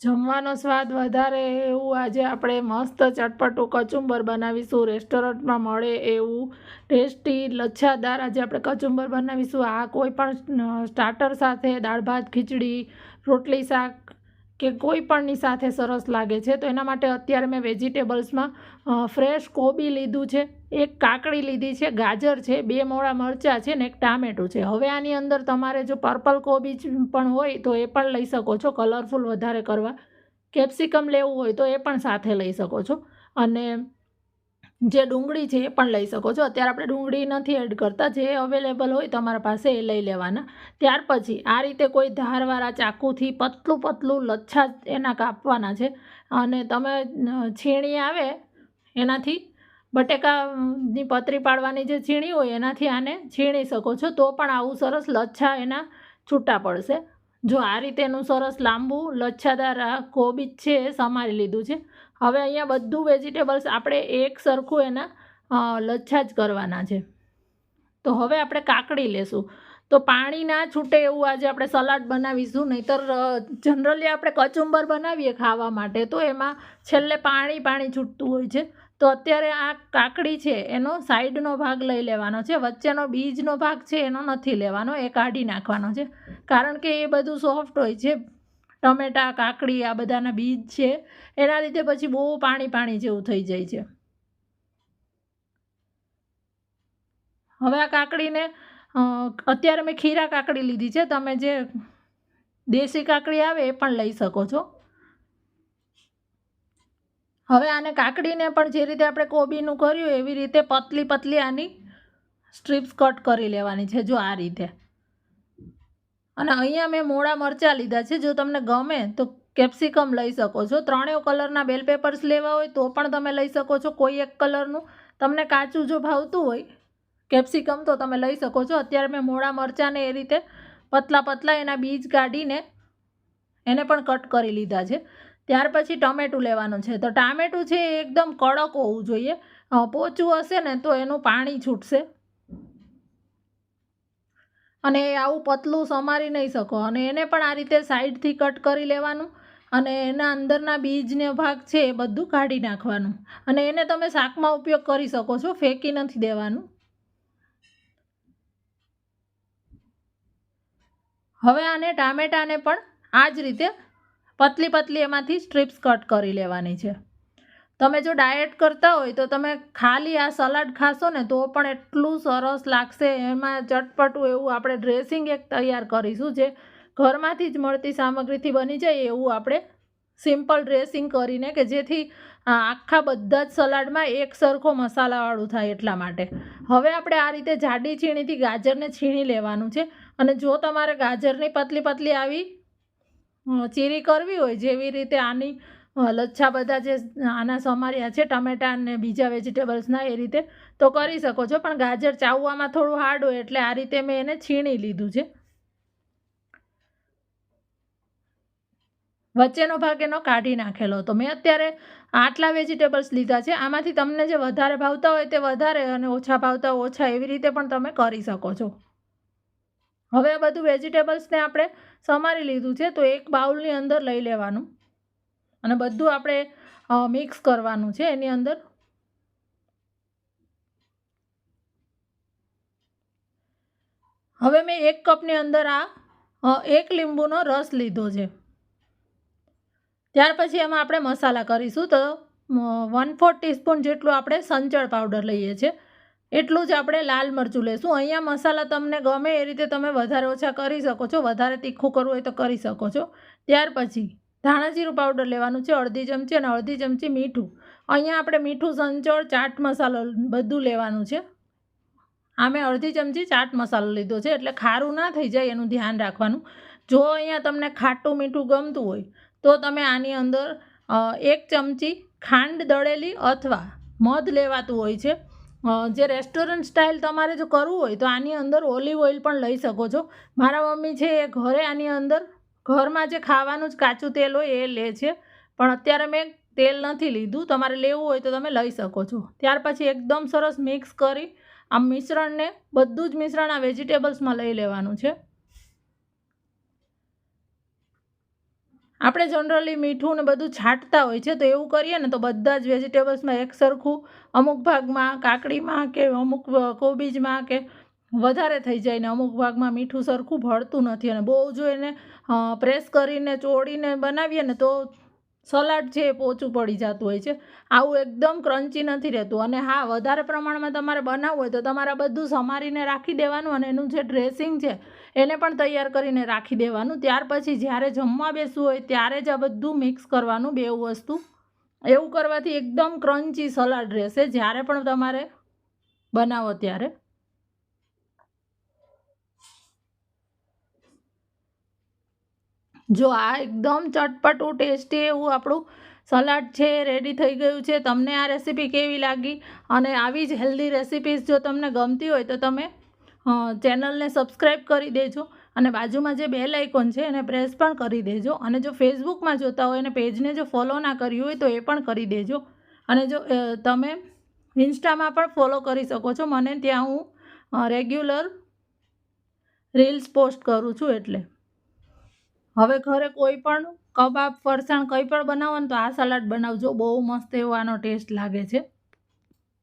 જમવાનો સ્વાદ વધારે એવું આજે આપણે મસ્ત ચટપટું કચુંબર બનાવીશું. રેસ્ટોરન્ટમાં મળે એવું ટેસ્ટી, લચ્છાદાર. આજે આપણે કચુંબર બનાવીશું. આ કોઈ પણ સ્ટાર્ટર સાથે દાળ, ભાત, ખીચડી, રોટલી, શાક કે કોઈ પણની સાથે સરસ લાગે છે, તો એના માટે અત્યારે મેં વેજીટેબલ્સમાં ફ્રેશ કોબી લીધું છે, એક કાકડી લીધી છે, ગાજર છે, બે મોળા મરચાં છે ને એક ટામેટું છે. હવે આની અંદર તમારે જો પર્પલ કોબી પણ હોય તો એ પણ લઈ શકો છો, કલરફુલ વધારે કરવા. કેપ્સિકમ લેવું હોય તો એ પણ સાથે લઈ શકો છો. અને જે ડુંગળી છે એ પણ લઈ શકો છો. અત્યારે આપણે ડુંગળી નથી એડ કરતા. જે અવેલેબલ હોય તમારા પાસે એ લઈ લેવાના. ત્યાર પછી આ રીતે કોઈ ધારવાળા ચાકુથી પતલું પતલું લચ્છા એના કાપવાના છે. અને તમે છીણી આવે એનાથી, બટેકાની પતરી પાડવાની જે છીણી હોય એનાથી આને છીણી શકો છો. તો પણ આવું સરસ લચ્છા એના છૂટા પડશે. જો આ રીતેનું સરસ લાંબુ લચ્છાદાર કોબીજ છે એ સમારી લીધું છે. હવે અહીંયા બધું વેજીટેબલ્સ આપણે એક સરખું એના લચ્છા જ કરવાના છે. તો હવે આપણે કાકડી લેશું. તો પાણી ના છૂટે એવું આજે આપણે સલાડ બનાવીશું, નહીંતર જનરલી આપણે કચુંબર બનાવીએ ખાવા માટે, તો એમાં છેલ્લે પાણી પાણી છૂટતું હોય છે. તો અત્યારે આ કાકડી છે, એનો સાઈડનો ભાગ લઈ લેવાનો છે, વચ્ચેનો બીજનો ભાગ છે, એનો નથી લેવાનો એ કાઢી નાખવાનો છે. કારણ કે એ બધું સોફ્ટ હોય છે. ટમેટા, કાકડી, આ બધાના બીજ છે. એના લીધે પછી બહુ પાણી પાણી જેવું થઈ જાય છે. હવે આ કાકડીને અત્યારે મેં ખીરા કાકડી લીધી છે. તમે જે દેશી કાકડી આવે એ પણ લઈ શકો છો. હવે આને કાકડીને પણ જે રીતે આપણે કોબીનું કર્યું, એવી રીતે પતલી પતલી આની સ્ટ્રીપ્સ કટ કરી લેવાની છે, જો આ રીતે. અને અહીંયા મેં મોડા મરચાં લીધા છે, જો તમને ગમે તો કેપ્સિકમ લઈ શકો છો. ત્રણેય કલરના બેલ પેપર્સ લેવા હોય તો પણ તમે લઈ શકો છો કોઈ એક કલરનું. તમને કાચું જો ભાવતું હોય કેપ્સિકમ તો તમે લઈ શકો છો. અત્યારે મેં મોડા મરચાંને એ રીતે પતલા પતલા એના બીજ કાઢીને એને પણ કટ કરી લીધા છે. ત્યાર પછી ટમેટું લેવાનું છે. તો ટામેટું છે એ એકદમ કડક હોવું જોઈએ. પોચું હશે ને તો એનું પાણી છૂટશે. અને આવું પતલું સમારી નહીં શકો. અને એને પણ આ રીતે સાઈડથી કટ કરી લેવાનું અને એના અંદરના બીજને ભાગ છે એ બધું કાઢી નાખવાનું. અને એને તમે શાકમાં ઉપયોગ કરી શકો છો, ફેંકી નથી દેવાનું. હવે આને ટામેટાને પણ આ જ રીતે પતલી પતલી એમાંથી સ્ટ્રીપ્સ કટ કરી લેવાની છે. તમે જો ડાયટ કરતા હોય તો તમે ખાલી આ સલાડ ખાશો ને તો પણ એટલું સરસ લાગશે. એમાં ચટપટું એવું આપણે ડ્રેસિંગ એક તૈયાર કરીશું જે ઘરમાંથી જ મળતી સામગ્રીથી બની જાય એવું આપણે સિમ્પલ ડ્રેસિંગ કરીને કે જેથી આખા બધા જ સલાડમાં એક સરખો મસાલાવાળું થાય એટલા માટે. હવે આપણે આ રીતે જાડી છીણીથી ગાજરને છીણી લેવાનું છે અને જો તમારે ગાજરની પતલી પતલી આવી ચીરી કરવી હોય જેવી રીતે આની લચ્છા બધા જે આના સમાર્યા છે, ટમેટા અને બીજા વેજીટેબલ્સના એ રીતે તો કરી શકો છો. પણ ગાજર ચાવવામાં થોડું હાર્ડ હોય એટલે આ રીતે મેં એને છીણી લીધું છે. વચ્ચેનો ભાગ એનો કાઢી નાખેલો હતો. મેં અત્યારે આટલા વેજીટેબલ્સ લીધા છે. આમાંથી તમને જે વધારે ભાવતા હોય તે વધારે અને ઓછા ભાવતા ઓછા એવી રીતે પણ તમે કરી શકો છો. હવે આ બધું વેજીટેબલ્સને આપણે સમારી લીધું છે, તો એક બાઉલની અંદર લઈ લેવાનું. અને બધું આપણે મિક્સ કરવાનું છે એની અંદર. હવે મેં એક કપની અંદર આ એક લીંબુનો રસ લીધો છે. ત્યાર પછી એમાં આપણે મસાલા કરીશું તો વન ફોર ટીસ્પૂન જેટલું આપણે સંચળ પાવડર લઈએ છીએ. એટલું જ આપણે લાલ મરચું લઈશું અહીંયા મસાલા તમને ગમે એ રીતે તમે વધારે ઓછા કરી શકો છો. વધારે તીખું કરવું હોય તો કરી શકો છો. ત્યાર પછી ધાણા જીરું પાવડર લેવાનું છે, અડધી ચમચી અને અડધી ચમચી મીઠું. અહીંયા આપણે મીઠું, સંચળ, ચાટ મસાલો બધું લેવાનું છે. આ મેં અડધી ચમચી ચાટ મસાલો લીધો છે, એટલે ખારું ના થઈ જાય એનું ધ્યાન રાખવાનું. જો અહીંયા તમને ખાટું મીઠું ગમતું હોય, તો તમે આની અંદર એક ચમચી ખાંડ દળેલી અથવા મધ લેવાતું હોય છે. જે રેસ્ટોરન્ટ સ્ટાઇલ તમારે જો કરવું હોય, તો આની અંદર ઓલિવ ઓઇલ પણ લઈ શકો છો. મારા મમ્મી છે એ ઘરે આની અંદર ઘરમાં જે ખાવાનું જ કાચું તેલ હોય એ લે છે, પણ અત્યારે મેં તેલ નથી લીધું. તમારે લેવું હોય તો તમે લઈ શકો છો. ત્યાર પછી એકદમ સરસ મિક્સ કરી આ મિશ્રણને બધું જ મિશ્રણ આ વેજીટેબલ્સમાં લઈ લેવાનું છે. આપણે જનરલી મીઠું ને બધું છાંટતા હોય છે, તો એવું કરીએ ને તો બધા જ વેજીટેબલ્સમાં એક સરખું અમુક ભાગમાં કાકડીમાં કે અમુક કોબીજમાં કે વધારે થઈ જાય ને અમુક ભાગમાં મીઠું સરખું ભળતું નથી અને બહુ જો એને પ્રેસ કરીને, ચોળીને બનાવીએ ને તો સલાડ છે એ પોચું પડી જતું હોય છે. આવું એકદમ ક્રન્ચી નથી રહેતું. અને હા, વધારે પ્રમાણમાં તમારે બનાવવું હોય તો તમારે બધું સમારીને રાખી દેવાનું અને એનું જે ડ્રેસિંગ છે એને પણ તૈયાર કરીને રાખી દેવાનું. ત્યાર પછી જ્યારે જમવા બેસવું હોય ત્યારે જ આ બધું મિક્સ કરવાનું બે વસ્તુ. એવું કરવાથી એકદમ ક્રન્ચી સલાડ રહેશે જ્યારે પણ તમારે બનાવો ત્યારે. જો આ એકદમ ચટપટું ટેસ્ટી એવું આપણું સલાડ છે રેડી થઈ ગયું છે. તમને આ રેસીપી કેવી લાગી? અને આવી જ હેલ્ધી રેસીપીઝ જો તમને ગમતી હોય તો તમે ચેનલને સબસ્ક્રાઈબ કરી દેજો અને બાજુમાં જે બેલ આઇકોન છે એને પ્રેસ પણ કરી દેજો. અને જો ફેસબુકમાં જોતા હોય અને પેજને જો ફોલો ના કર્યું હોય તો એ પણ કરી દેજો. અને જો તમે ઇન્સ્ટામાં પણ ફોલો કરી શકો છો. મને ત્યાં હું રેગ્યુલર રીલ્સ પોસ્ટ કરું છું એટલે. હવે ઘરે કોઈ પણ કબાબ, ફરસાણ કંઈ પણ બનાવો ને તો આ સલાડ બનાવજો. બહુ મસ્ત એવો આનો ટેસ્ટ લાગે છે.